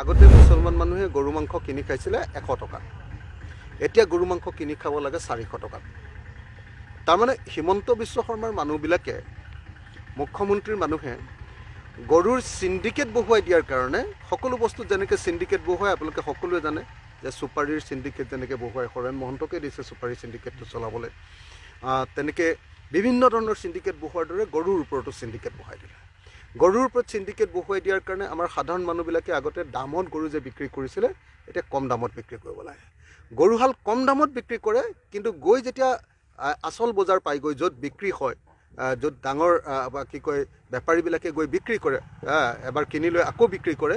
আগতে মুছলমান মানুহে গৰু মাংস কিনি খাইছিলে এশ টকাত। এতিয়া গৰু মাংস কিনি খাব লাগে চাৰিশ টকাত। তাৰমানে হিমন্ত বিশ্ব শৰ্মাৰ মানুহবিলাকে, মুখ্যমন্ত্ৰীৰ মানুহে গৰুৰ চিণ্ডিকেট বহুৱাই দিয়াৰ কাৰণে, সকলো বস্তুত যেনেকৈ চিণ্ডিকেট বহুৱাই, আপোনালোকে সকলোৱে জানে যে চুপাৰীৰ চিণ্ডিকেট যেনেকৈ বহুৱাই হৰেণ মহন্তকে দিছে চুপাৰী চিণ্ডিকেটটো চলাবলৈ। তেনেকৈ বিভিন্ন ধৰণৰ চিণ্ডিকেট বহুৱাৰ দৰে গৰুৰ ওপৰতো চিণ্ডিকেট বহাই দিলে। গৰুৰ ওপৰত চিণ্ডিকেট বহুৱাই দিয়াৰ কাৰণে আমাৰ সাধাৰণ মানুহবিলাকে আগতে দামত গৰু যে বিক্ৰী কৰিছিলে এতিয়া কম দামত বিক্ৰী কৰিব লাগে। গৰুহাল কম দামত বিক্ৰী কৰে কিন্তু গৈ যেতিয়া আচল বজাৰ পাইগৈ য'ত বিক্ৰী হয় য'ত ডাঙৰ কি কয় বেপাৰীবিলাকে গৈ বিক্ৰী কৰে এবাৰ কিনি লৈ আকৌ বিক্ৰী কৰে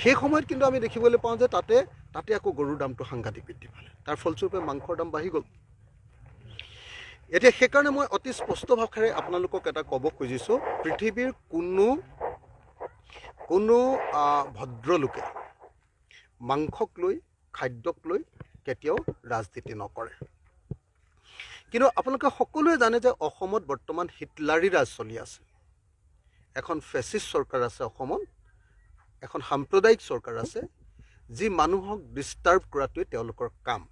সেই সময়ত কিন্তু আমি দেখিবলৈ পাওঁ যে তাতে তাতে আকৌ গৰুৰ দামটো সাংঘাতিক বৃদ্ধি পালে। তাৰ ফলস্বৰূপে মাংসৰ দাম বাঢ়ি গ'ল। এতিয়া সেইকাৰণে মই অতি স্পষ্ট ভাষাৰে আপোনালোকক এটা ক'ব খুজিছোঁ পৃথিৱীৰ কোনো কোনো ভদ্ৰলোকে মাংসক লৈ খাদ্যক লৈ কেতিয়াও ৰাজনীতি নকৰে। কিন্তু আপোনালোকে সকলোৱে জানে যে অসমত বৰ্তমান হিটলাৰী ৰাজ চলি আছে। এখন ফেচিষ্ট চৰকাৰ আছে অসমত এখন সাম্প্ৰদায়িক চৰকাৰ আছে যি মানুহক ডিষ্টাৰ্ব কৰাটোৱে তেওঁলোকৰ কাম।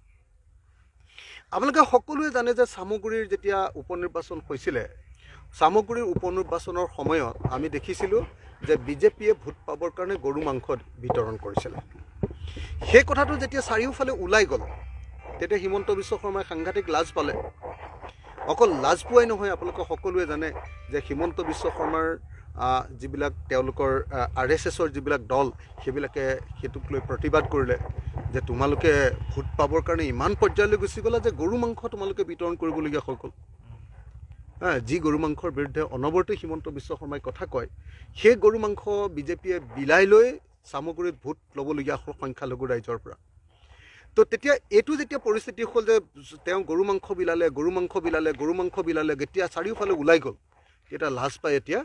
আপোনালোকে সকলোৱে জানে যে চামগুৰিৰ যেতিয়া উপ নিৰ্বাচন হৈছিলে চামগুৰিৰ উপ নিৰ্বাচনৰ সময়ত আমি দেখিছিলোঁ যে বিজেপিয়ে ভোট পাবৰ কাৰণে গৰু মাংস বিতৰণ কৰিছিলে। সেই কথাটো যেতিয়া চাৰিওফালে ওলাই গ'ল তেতিয়া হিমন্ত বিশ্ব শৰ্মাই সাংঘাতিক লাজ পালে। অকল লাজ পোৱাই নহয় আপোনালোকে সকলোৱে জানে যে হিমন্ত বিশ্ব শৰ্মাৰ যিবিলাক তেওঁলোকৰ আৰ এছ এছৰ যিবিলাক দল সেইবিলাকে সেইটোক লৈ প্ৰতিবাদ কৰিলে যে তোমালোকে ভোট পাবৰ কাৰণে ইমান পৰ্যায়লৈ গুচি গ'লা যে গৰু মাংস তোমালোকে বিতৰণ কৰিবলগীয়া হৈ গ'ল যি গৰু মাংসৰ বিৰুদ্ধে অনবৰতে হিমন্ত বিশ্ব শৰ্মাই কথা কয় সেই গৰু মাংস বিজেপিয়ে বিলাই লৈ চামগুৰিত ভোট ল'বলগীয়া সংখ্যালঘু ৰাইজৰ পৰা। তো তেতিয়া এইটো যেতিয়া পৰিস্থিতি হ'ল যে তেওঁ গৰু মাংস বিলালে গৰু মাংস বিলালে গৰু মাংস বিলালে যেতিয়া চাৰিওফালে ওলাই গ'ল তেতিয়া লাজ পাই এতিয়া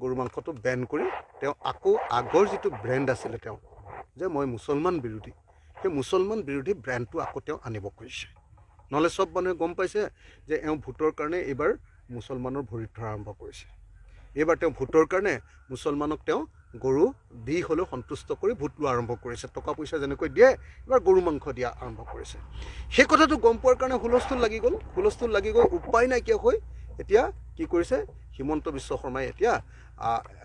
গৰু মাংসটো বেন কৰি তেওঁ আকৌ আগৰ যিটো ব্ৰেণ্ড আছিলে তেওঁ যে মই মুছলমান বিৰোধী সেই মুছলমান বিৰোধী ব্ৰেণ্ডটো আকৌ তেওঁ আনিব খুজিছে নহ'লে চব মানুহে গম পাইছে যে এওঁ ভোটৰ কাৰণে এইবাৰ মুছলমানৰ ভৰিত ধৰা আৰম্ভ কৰিছে। এইবাৰ তেওঁ ভোটৰ কাৰণে মুছলমানক তেওঁ গৰু দি হ'লেও সন্তুষ্ট কৰি ভোট লোৱা আৰম্ভ কৰিছে। টকা পইচা যেনেকৈ দিয়ে এইবাৰ গৰু মাংস দিয়া আৰম্ভ কৰিছে। সেই কথাটো গম পোৱাৰ কাৰণে হুলস্থুল লাগি গ'ল। হুলস্থুল লাগি গৈ উপায় নাইকিয়া হৈ এতিয়া কি কৰিছে? হিমন্ত বিশ্ব শৰ্মাই এতিয়া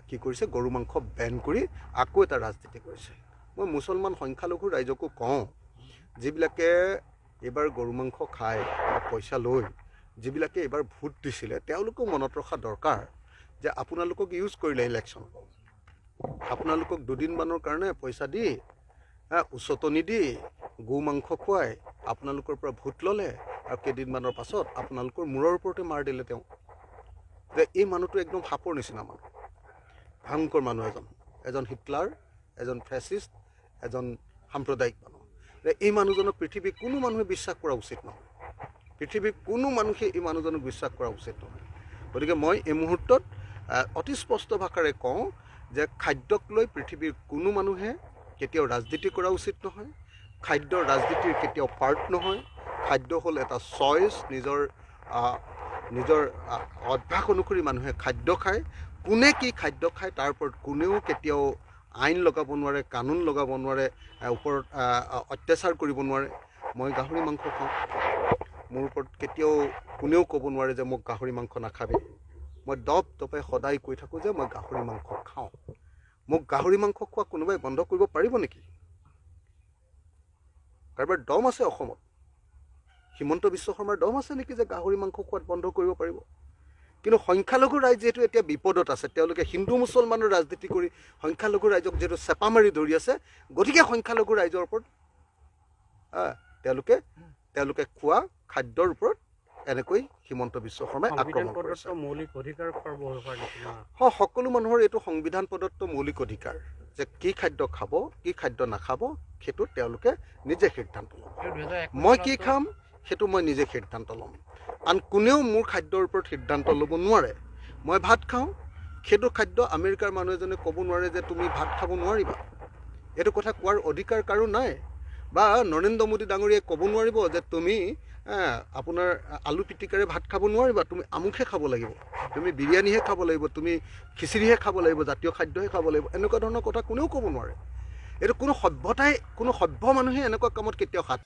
কি কৰিছে? গৰু মাংস বেন কৰি আকৌ এটা ৰাজনীতি কৰিছে। মই মুছলমান সংখ্যালঘু ৰাইজকো কওঁ যিবিলাকে এইবাৰ গৰু মাংস বা পইচা লৈ যিবিলাকে এইবাৰ ভোট দিছিলে তেওঁলোকেও মনত ৰখা দৰকাৰ যে আপোনালোকক ইউজ কৰিলে ইলেকশ্যন আপোনালোকক দুদিনমানৰ কাৰণে পইচা দি উচতনি দি গো মাংস খুৱাই আপোনালোকৰ পৰা ভোট ল'লে আৰু কেইদিনমানৰ পাছত আপোনালোকৰ মূৰৰ ওপৰতে মাৰ দিলে তেওঁ। যে এই মানুহটো একদম সাপৰ নিচিনা মানুহ। ভয়ংকৰ মানুহ এজন। এজন হিটলাৰ এজন ফেচিষ্ট এজন সাম্প্ৰদায়িক মানুহ। যে এই মানুহজনক পৃথিৱীৰ কোনো মানুহে বিশ্বাস কৰা উচিত নহয়। পৃথিৱীৰ কোনো মানুহে এই মানুহজনক বিশ্বাস কৰা উচিত নহয়। গতিকে মই এই মুহূৰ্তত অতি স্পষ্ট ভাষাৰে কওঁ যে খাদ্যক লৈ পৃথিৱীৰ কোনো মানুহে কেতিয়াও ৰাজনীতি কৰা উচিত নহয়। খাদ্য ৰাজনীতিৰ কেতিয়াও পাৰ্ট নহয়। খাদ্য হ'ল এটা চইচ নিজৰ নিজৰ অভ্যাস অনুসৰি মানুহে খাদ্য খায়। কোনে কি খাদ্য খায় তাৰ ওপৰত কোনেও কেতিয়াও আইন লগাব নোৱাৰে কানুন লগাব নোৱাৰে ওপৰত অত্যাচাৰ কৰিব নোৱাৰে। মই গাহৰি মাংস খাওঁ। মোৰ ওপৰত কেতিয়াও কোনেও ক'ব নোৱাৰে যে মোক গাহৰি মাংস নাখাবি। মই দপ দপাই সদায় কৈ থাকোঁ যে মই গাহৰি মাংস খাওঁ। মোক গাহৰি মাংস খোৱা কোনোবাই বন্ধ কৰিব পাৰিব নেকি? কাৰোবাৰ দম আছে অসমত? হিমন্ত বিশ্ব শৰ্মাৰ দম আছে নেকি যে গাহৰি মাংস খোৱাত বন্ধ কৰিব পাৰিব? কিন্তু সংখ্যালঘু ৰাইজ যিহেতু এতিয়া বিপদত আছে তেওঁলোকে হিন্দু মুছলমানৰ ৰাজনীতি কৰি সংখ্যালঘু ৰাইজক যিহেতু চেপা মাৰি ধৰি আছে গতিকে সংখ্যালঘু ৰাইজৰ ওপৰত তেওঁলোকে তেওঁলোকে খোৱা খাদ্যৰ ওপৰত এনেকৈ হিমন্ত বিশ্ব শৰ্মাই আক্ৰমণ কৰিছে। মৌলিক অধিকাৰ হৈ সকলো মানুহৰ এইটো সংবিধান প্ৰদত্ত মৌলিক অধিকাৰ যে কি খাদ্য খাব কি খাদ্য নাখাব সেইটো তেওঁলোকে নিজে সিদ্ধান্ত ল'ব। মই কি খাম? সেইটো মই নিজে সিদ্ধান্ত ল'ম। আন কোনেও মোৰ খাদ্যৰ ওপৰত সিদ্ধান্ত ল'ব নোৱাৰে। মই ভাত খাওঁ সেইটো খাদ্য আমেৰিকাৰ মানুহ এজনে ক'ব নোৱাৰে যে তুমি ভাত খাব নোৱাৰিবা। এইটো কথা কোৱাৰ অধিকাৰ কাৰো নাই। বা নৰেন্দ্ৰ মোদী ডাঙৰীয়াই ক'ব নোৱাৰিব যে তুমি আপোনাৰ আলু পিটিকাৰে ভাত খাব নোৱাৰিবা তুমি আমুকহে খাব লাগিব। তুমি বিৰিয়ানীহে খাব লাগিব তুমি খিচিৰিহে খাব লাগিব জাতীয় খাদ্যহে খাব লাগিব এনেকুৱা ধৰণৰ কথা কোনেও ক'ব নোৱাৰে। এইটো কোনো সভ্যতাই কোনো সভ্য মানুহে এনেকুৱা কামত কেতিয়াও হাত